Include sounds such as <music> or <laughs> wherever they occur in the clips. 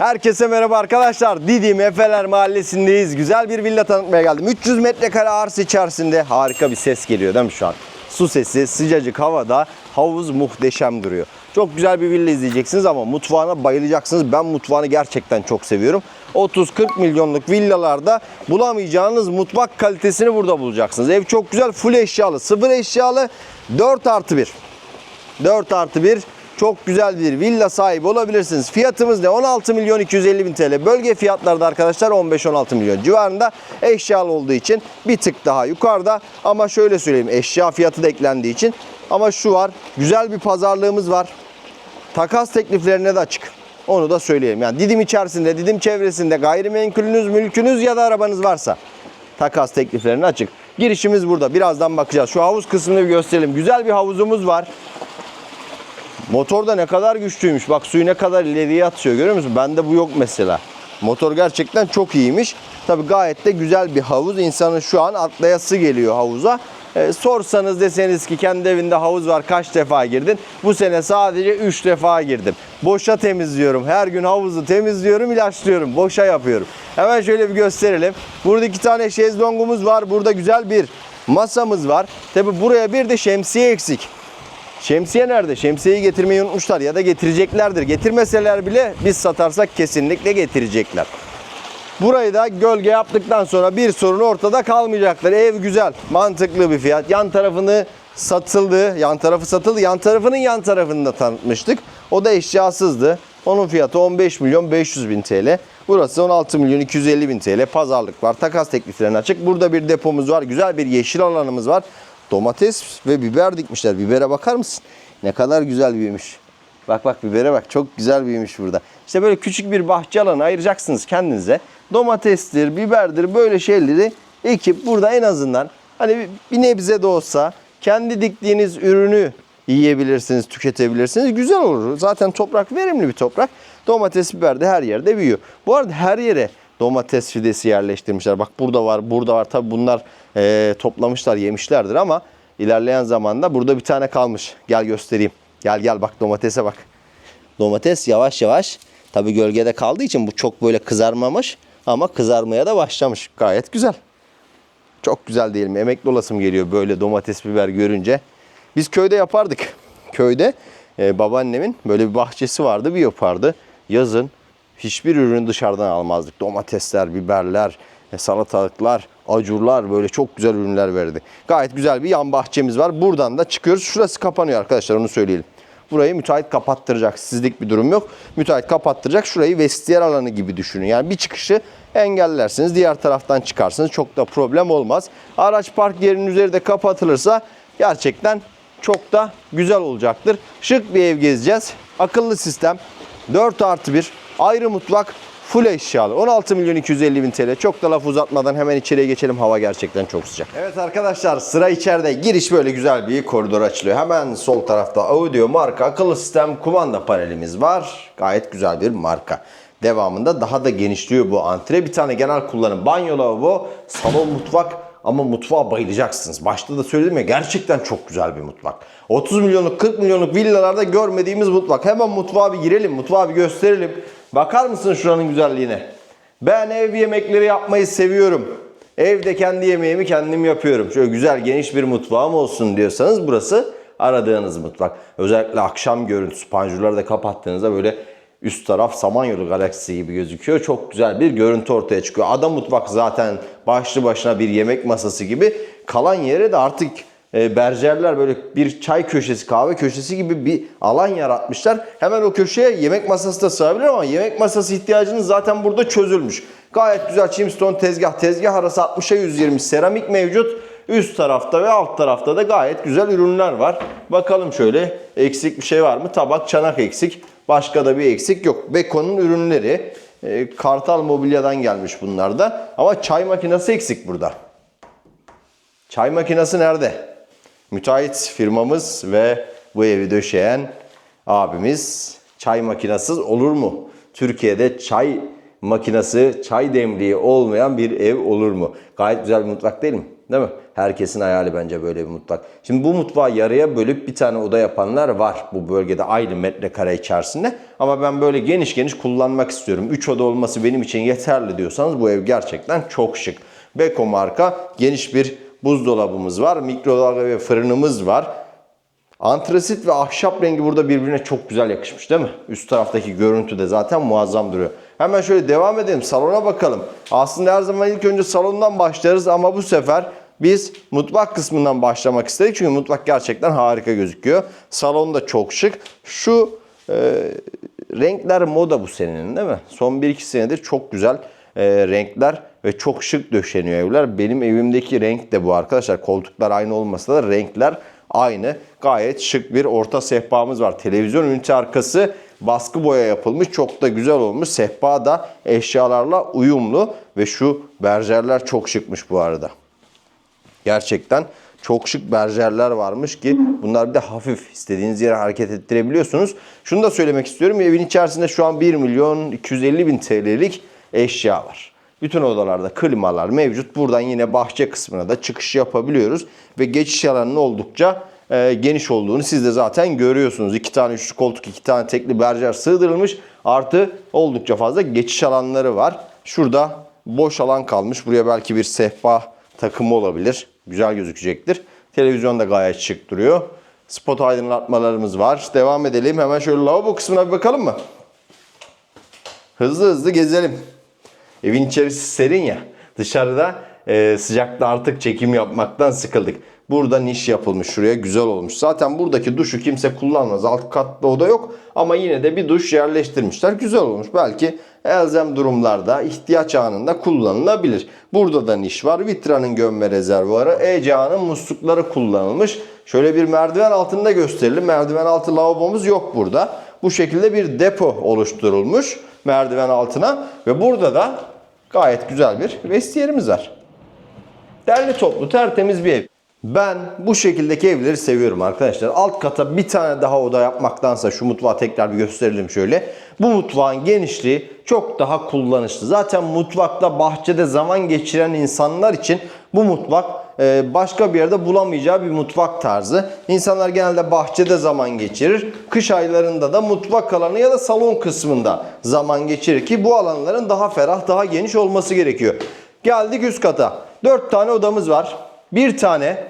Herkese merhaba arkadaşlar. Didim Efeler Mahallesi'ndeyiz. Güzel bir villa tanıtmaya geldim. 300 metrekare arsa içerisinde harika bir ses geliyor değil mi şu an? Su sesi, sıcacık havada havuz muhteşem duruyor. Çok güzel bir villa izleyeceksiniz ama mutfağına bayılacaksınız. Ben mutfağını gerçekten çok seviyorum. 30-40 milyonluk villalarda bulamayacağınız mutfak kalitesini burada bulacaksınız. Ev çok güzel, full eşyalı, sıfır eşyalı, 4 artı 1. 4 artı 1 çok güzel bir villa sahibi olabilirsiniz. Fiyatımız ne? 16 milyon 250 bin TL. Bölge fiyatları da arkadaşlar 15-16 milyon civarında. Eşyalı olduğu için bir tık daha yukarıda. Ama şöyle söyleyeyim eşya fiyatı da eklendiği için. Ama şu var güzel bir pazarlığımız var. Takas tekliflerine de açık. Onu da söyleyeyim. Yani Didim içerisinde, Didim çevresinde gayrimenkulünüz, mülkünüz ya da arabanız varsa takas tekliflerine açık. Girişimiz burada. Birazdan bakacağız. Şu havuz kısmını bir gösterelim. Güzel bir havuzumuz var. Motor da ne kadar güçlüymüş. Bak suyu ne kadar ileriye atıyor görüyor musun? Bende bu yok mesela. Motor gerçekten çok iyiymiş. Tabii gayet de güzel bir havuz. İnsanın şu an atlayası geliyor havuza. Ee, sorsanız deseniz ki kendi evinde havuz var kaç defa girdin? Bu sene sadece 3 defa girdim. Boşa temizliyorum. Her gün havuzu temizliyorum, ilaçlıyorum. Boşa yapıyorum. Hemen şöyle bir gösterelim. Burada iki tane şezlongumuz var. Burada güzel bir masamız var. Tabii buraya bir de şemsiye eksik. Şemsiye nerede? Şemsiyeyi getirmeyi unutmuşlar ya da getireceklerdir. Getirmeseler bile biz satarsak kesinlikle getirecekler. Burayı da gölge yaptıktan sonra bir sorun ortada kalmayacaktır. Ev güzel, mantıklı bir fiyat. Yan tarafını satıldı, yan tarafı satıldı. Yan tarafının yan tarafını da tanıtmıştık. O da eşyasızdı. Onun fiyatı 15 milyon 500 bin TL. Burası 16 milyon 250 bin TL. Pazarlık var. Takas tekliflerine açık. Burada bir depomuz var. Güzel bir yeşil alanımız var. Domates ve biber dikmişler. Bibere bakar mısın? Ne kadar güzel büyümüş. Bak bak bibere bak çok güzel büyümüş burada. İşte böyle küçük bir bahçe alanı ayıracaksınız kendinize. Domatestir, biberdir böyle şeyleri ekip burada en azından hani bir- nebze de olsa kendi diktiğiniz ürünü yiyebilirsiniz, tüketebilirsiniz. Güzel olur. Zaten toprak verimli bir toprak. Domates, biber de her yerde büyüyor. Bu arada her yere domates fidesi yerleştirmişler. Bak burada var, burada var. Tabi bunlar eee, toplamışlar, yemişlerdir ama ilerleyen zamanda burada bir tane kalmış. Gel göstereyim. Gel gel bak domatese bak. Domates yavaş yavaş tabi gölgede kaldığı için bu çok böyle kızarmamış ama kızarmaya da başlamış. Gayet güzel. Çok güzel değil mi? Emekli olasım geliyor böyle domates biber görünce. Biz köyde yapardık. Köyde e, babaannemin böyle bir bahçesi vardı bir yapardı. Yazın hiçbir ürünü dışarıdan almazdık. Domatesler, biberler, e, salatalıklar, acurlar böyle çok güzel ürünler verdi. Gayet güzel bir yan bahçemiz var. Buradan da çıkıyoruz. Şurası kapanıyor arkadaşlar onu söyleyelim. Burayı müteahhit kapattıracak. Sizlik bir durum yok. Müteahhit kapattıracak. Şurayı vestiyer alanı gibi düşünün. Yani bir çıkışı engellersiniz. Diğer taraftan çıkarsınız. Çok da problem olmaz. Araç park yerinin üzeri de kapatılırsa gerçekten çok da güzel olacaktır. Şık bir ev gezeceğiz. Akıllı sistem. 4 artı 1. Ayrı mutfak. Full eşyalı. 16 milyon 250 bin TL. Çok da laf uzatmadan hemen içeriye geçelim. Hava gerçekten çok sıcak. Evet arkadaşlar sıra içeride. Giriş böyle güzel bir koridor açılıyor. Hemen sol tarafta audio marka akıllı sistem kumanda panelimiz var. Gayet güzel bir marka. Devamında daha da genişliyor bu antre. Bir tane genel kullanım banyo lavabo, salon mutfak ama mutfağa bayılacaksınız. Başta da söyledim ya gerçekten çok güzel bir mutfak. 30 milyonluk 40 milyonluk villalarda görmediğimiz mutfak. Hemen mutfağa bir girelim, mutfağa bir gösterelim. Bakar mısın şuranın güzelliğine? Ben ev yemekleri yapmayı seviyorum. Evde kendi yemeğimi kendim yapıyorum. Şöyle güzel geniş bir mutfağım olsun diyorsanız burası aradığınız mutfak. Özellikle akşam görüntüsü panjurları da kapattığınızda böyle üst taraf Samanyolu galaksisi gibi gözüküyor. Çok güzel bir görüntü ortaya çıkıyor. Ada mutfak zaten başlı başına bir yemek masası gibi. Kalan yere de artık e, berjerler böyle bir çay köşesi, kahve köşesi gibi bir alan yaratmışlar. Hemen o köşeye yemek masası da sığabilir ama yemek masası ihtiyacınız zaten burada çözülmüş. Gayet güzel Chimstone tezgah. Tezgah arası 60'a 120 seramik mevcut. Üst tarafta ve alt tarafta da gayet güzel ürünler var. Bakalım şöyle eksik bir şey var mı? Tabak, çanak eksik. Başka da bir eksik yok. Beko'nun ürünleri. e, Kartal Mobilya'dan gelmiş bunlar da. Ama çay makinesi eksik burada. Çay makinesi nerede? Müteahhit firmamız ve bu evi döşeyen abimiz çay makinesiz olur mu? Türkiye'de çay makinesi, çay demliği olmayan bir ev olur mu? Gayet güzel bir mutfak değil mi? Değil mi? Herkesin hayali bence böyle bir mutfak. Şimdi bu mutfağı yarıya bölüp bir tane oda yapanlar var bu bölgede aynı metrekare içerisinde. Ama ben böyle geniş geniş kullanmak istiyorum. 3 oda olması benim için yeterli diyorsanız bu ev gerçekten çok şık. Beko marka geniş bir buzdolabımız var. Mikrodalga ve fırınımız var. Antrasit ve ahşap rengi burada birbirine çok güzel yakışmış değil mi? Üst taraftaki görüntü de zaten muazzam duruyor. Hemen şöyle devam edelim. Salona bakalım. Aslında her zaman ilk önce salondan başlarız ama bu sefer biz mutfak kısmından başlamak istedik. Çünkü mutfak gerçekten harika gözüküyor. Salon da çok şık. Şu e, renkler moda bu senenin değil mi? Son 1-2 senedir çok güzel e, renkler ve çok şık döşeniyor evler. Benim evimdeki renk de bu arkadaşlar. Koltuklar aynı olmasa da renkler aynı. Gayet şık bir orta sehpamız var. Televizyon ünite arkası baskı boya yapılmış. Çok da güzel olmuş. Sehpa da eşyalarla uyumlu ve şu berjerler çok şıkmış bu arada. Gerçekten çok şık berjerler varmış ki bunlar bir de hafif istediğiniz yere hareket ettirebiliyorsunuz. Şunu da söylemek istiyorum. Evin içerisinde şu an 1 milyon 250 bin TL'lik eşya var. Bütün odalarda klimalar mevcut. Buradan yine bahçe kısmına da çıkış yapabiliyoruz. Ve geçiş alanının oldukça e, geniş olduğunu siz de zaten görüyorsunuz. İki tane üçlü koltuk, iki tane tekli berjer sığdırılmış. Artı oldukça fazla geçiş alanları var. Şurada boş alan kalmış. Buraya belki bir sehpa takımı olabilir. Güzel gözükecektir. Televizyon da gayet şık duruyor. Spot aydınlatmalarımız var. Devam edelim. Hemen şöyle lavabo kısmına bir bakalım mı? Hızlı hızlı gezelim. Evin içerisi serin ya. Dışarıda e, sıcakta artık çekim yapmaktan sıkıldık. Burada niş yapılmış. Şuraya güzel olmuş. Zaten buradaki duşu kimse kullanmaz. Alt katta oda yok. Ama yine de bir duş yerleştirmişler. Güzel olmuş. Belki elzem durumlarda, ihtiyaç anında kullanılabilir. Burada da niş var. Vitra'nın gömme rezervuarı. E-Ca'nın muslukları kullanılmış. Şöyle bir merdiven altında gösterelim. Merdiven altı lavabomuz yok burada. Bu şekilde bir depo oluşturulmuş merdiven altına. Ve burada da gayet güzel bir vestiyerimiz var. Derli toplu tertemiz bir ev. Ben bu şekildeki evleri seviyorum arkadaşlar. Alt kata bir tane daha oda yapmaktansa şu mutfağı tekrar bir gösterelim şöyle. Bu mutfağın genişliği çok daha kullanışlı. Zaten mutfakta bahçede zaman geçiren insanlar için bu mutfak e, başka bir yerde bulamayacağı bir mutfak tarzı. İnsanlar genelde bahçede zaman geçirir. Kış aylarında da mutfak alanı ya da salon kısmında zaman geçirir ki bu alanların daha ferah, daha geniş olması gerekiyor. Geldik üst kata. 4 tane odamız var. Bir tane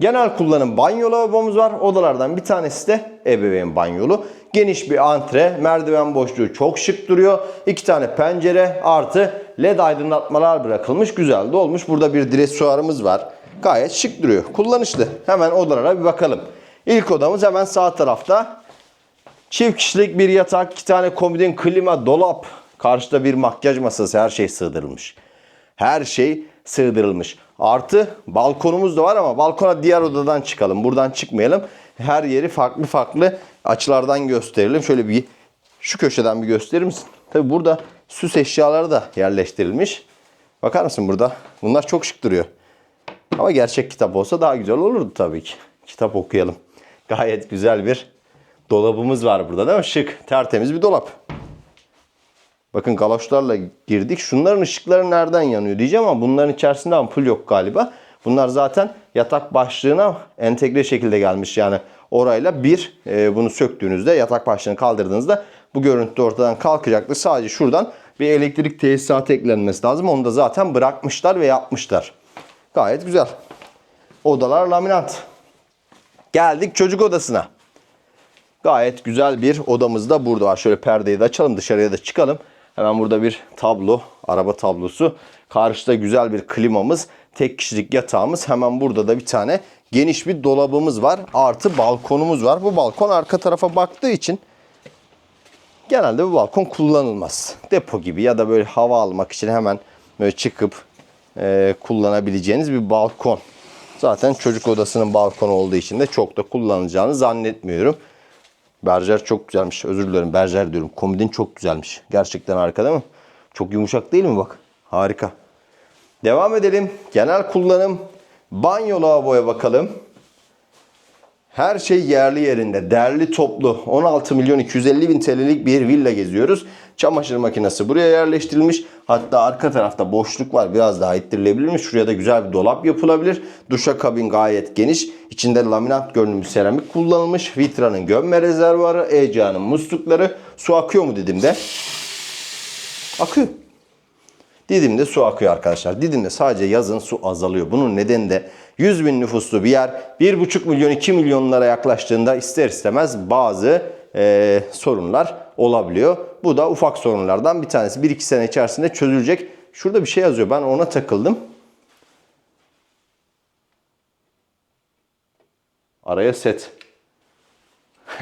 genel kullanım banyo lavabomuz var. Odalardan bir tanesi de ebeveyn banyolu. Geniş bir antre, merdiven boşluğu çok şık duruyor. İki tane pencere artı led aydınlatmalar bırakılmış. Güzel de olmuş. Burada bir dresuarımız var. Gayet şık duruyor. Kullanışlı. Hemen odalara bir bakalım. İlk odamız hemen sağ tarafta. Çift kişilik bir yatak, iki tane komodin, klima, dolap. Karşıda bir makyaj masası, her şey sığdırılmış. Her şey sığdırılmış. Artı balkonumuz da var ama balkona diğer odadan çıkalım. Buradan çıkmayalım. Her yeri farklı farklı açılardan gösterelim. Şöyle bir şu köşeden bir gösterir misin? Tabi burada süs eşyaları da yerleştirilmiş. Bakar mısın burada? Bunlar çok şık duruyor. Ama gerçek kitap olsa daha güzel olurdu tabii ki. Kitap okuyalım. Gayet güzel bir dolabımız var burada değil mi? Şık, tertemiz bir dolap. Bakın galoşlarla girdik. Şunların ışıkları nereden yanıyor diyeceğim ama bunların içerisinde ampul yok galiba. Bunlar zaten yatak başlığına entegre şekilde gelmiş. Yani orayla bir e, bunu söktüğünüzde yatak başlığını kaldırdığınızda bu görüntü ortadan kalkacaktır. Sadece şuradan bir elektrik tesisatı eklenmesi lazım. Onu da zaten bırakmışlar ve yapmışlar. Gayet güzel. Odalar laminat. Geldik çocuk odasına. Gayet güzel bir odamız da burada var. Şöyle perdeyi de açalım dışarıya da çıkalım. Hemen burada bir tablo, araba tablosu. Karşıda güzel bir klimamız, tek kişilik yatağımız. Hemen burada da bir tane geniş bir dolabımız var. Artı balkonumuz var. Bu balkon arka tarafa baktığı için genelde bu balkon kullanılmaz. Depo gibi ya da böyle hava almak için hemen böyle çıkıp e, kullanabileceğiniz bir balkon. Zaten çocuk odasının balkonu olduğu için de çok da kullanılacağını zannetmiyorum. Berjer çok güzelmiş. Özür dilerim berjer diyorum. Komodin çok güzelmiş. Gerçekten harika değil mi? Çok yumuşak değil mi bak? Harika. Devam edelim. Genel kullanım. Banyo lavaboya bakalım. Her şey yerli yerinde. Derli toplu. 16 milyon 250 bin TL'lik bir villa geziyoruz. Çamaşır makinesi buraya yerleştirilmiş. Hatta arka tarafta boşluk var. Biraz daha ittirilebilirmiş. Şuraya da güzel bir dolap yapılabilir. Duşakabin gayet geniş. İçinde laminat görünümlü seramik kullanılmış. Vitra'nın gömme rezervuarı, Ecea'nın muslukları. Su akıyor mu Didim'de? Akıyor. Didim'de su akıyor arkadaşlar. Didim'de sadece yazın su azalıyor. Bunun nedeni de 100 bin nüfuslu bir yer 1,5 milyon 2 milyonlara yaklaştığında ister istemez bazı eee, sorunlar olabiliyor. Bu da ufak sorunlardan bir tanesi. 1-2 sene içerisinde çözülecek. Şurada bir şey yazıyor. Ben ona takıldım. Araya set. <laughs>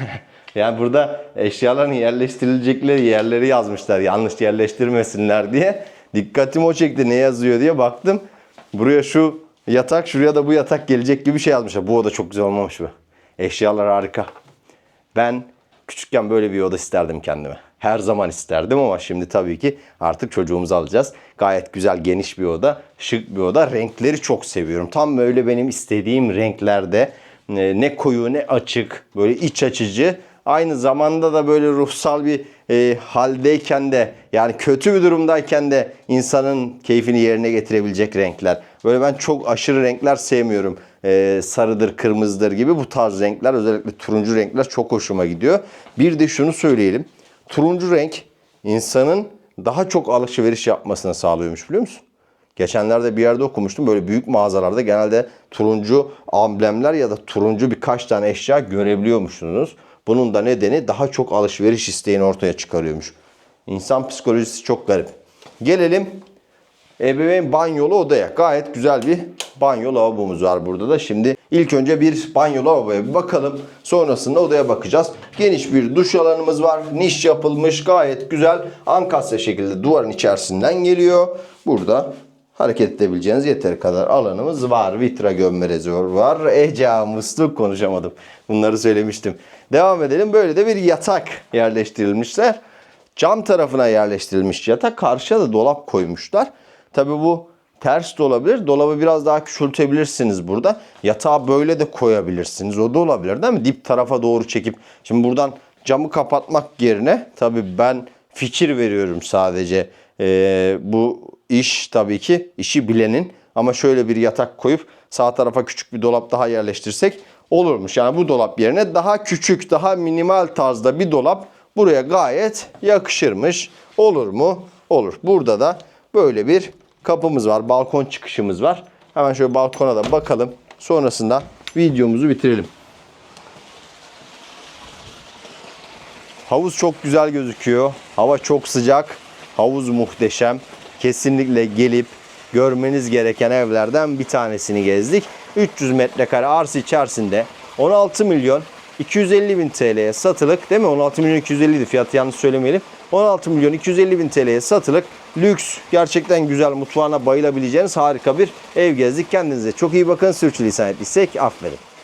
yani burada eşyaların yerleştirilecekleri yerleri yazmışlar. Yanlış yerleştirmesinler diye. Dikkatim o çekti ne yazıyor diye baktım. Buraya şu yatak, şuraya da bu yatak gelecek gibi bir şey yazmışlar. Bu oda çok güzel olmamış mı? Eşyalar harika. Ben küçükken böyle bir oda isterdim kendime. Her zaman isterdim ama şimdi tabii ki artık çocuğumuzu alacağız. Gayet güzel geniş bir oda, şık bir oda. Renkleri çok seviyorum. Tam böyle benim istediğim renklerde e, ne koyu ne açık, böyle iç açıcı. Aynı zamanda da böyle ruhsal bir e, haldeyken de yani kötü bir durumdayken de insanın keyfini yerine getirebilecek renkler. Böyle ben çok aşırı renkler sevmiyorum. E, sarıdır, kırmızıdır gibi bu tarz renkler özellikle turuncu renkler çok hoşuma gidiyor. Bir de şunu söyleyelim. Turuncu renk insanın daha çok alışveriş yapmasını sağlıyormuş biliyor musun? Geçenlerde bir yerde okumuştum. Böyle büyük mağazalarda genelde turuncu amblemler ya da turuncu birkaç tane eşya görebiliyormuşsunuz. Bunun da nedeni daha çok alışveriş isteğini ortaya çıkarıyormuş. İnsan psikolojisi çok garip. Gelelim ebeveyn banyolu odaya. Gayet güzel bir banyo lavabomuz var burada da. Şimdi ilk önce bir banyo lavaboya bir bakalım. Sonrasında odaya bakacağız. Geniş bir duş alanımız var. Niş yapılmış gayet güzel. Ankasya şekilde duvarın içerisinden geliyor. Burada hareket edebileceğiniz yeteri kadar alanımız var. Vitra gömme rezervuarı var. Eca musluk konuşamadım. Bunları söylemiştim. Devam edelim. Böyle de bir yatak yerleştirilmişler. Cam tarafına yerleştirilmiş yatak. Karşıya da dolap koymuşlar. Tabi bu ters de olabilir. Dolabı biraz daha küçültebilirsiniz burada. Yatağı böyle de koyabilirsiniz. O da olabilir değil mi? Dip tarafa doğru çekip. Şimdi buradan camı kapatmak yerine tabi ben fikir veriyorum sadece. Ee, bu iş tabii ki işi bilenin. Ama şöyle bir yatak koyup sağ tarafa küçük bir dolap daha yerleştirsek olurmuş. Yani bu dolap yerine daha küçük, daha minimal tarzda bir dolap buraya gayet yakışırmış. Olur mu? Olur. Burada da böyle bir kapımız var. Balkon çıkışımız var. Hemen şöyle balkona da bakalım. Sonrasında videomuzu bitirelim. Havuz çok güzel gözüküyor. Hava çok sıcak. Havuz muhteşem. Kesinlikle gelip görmeniz gereken evlerden bir tanesini gezdik. 300 metrekare arsa içerisinde 16 milyon 250 bin TL'ye satılık değil mi? 16 milyon 250 idi fiyatı yanlış söylemeyelim. 16 milyon 250 bin TL'ye satılık lüks gerçekten güzel mutfağına bayılabileceğiniz harika bir ev gezdik. Kendinize çok iyi bakın. Sürçülisan ettiysek affedin.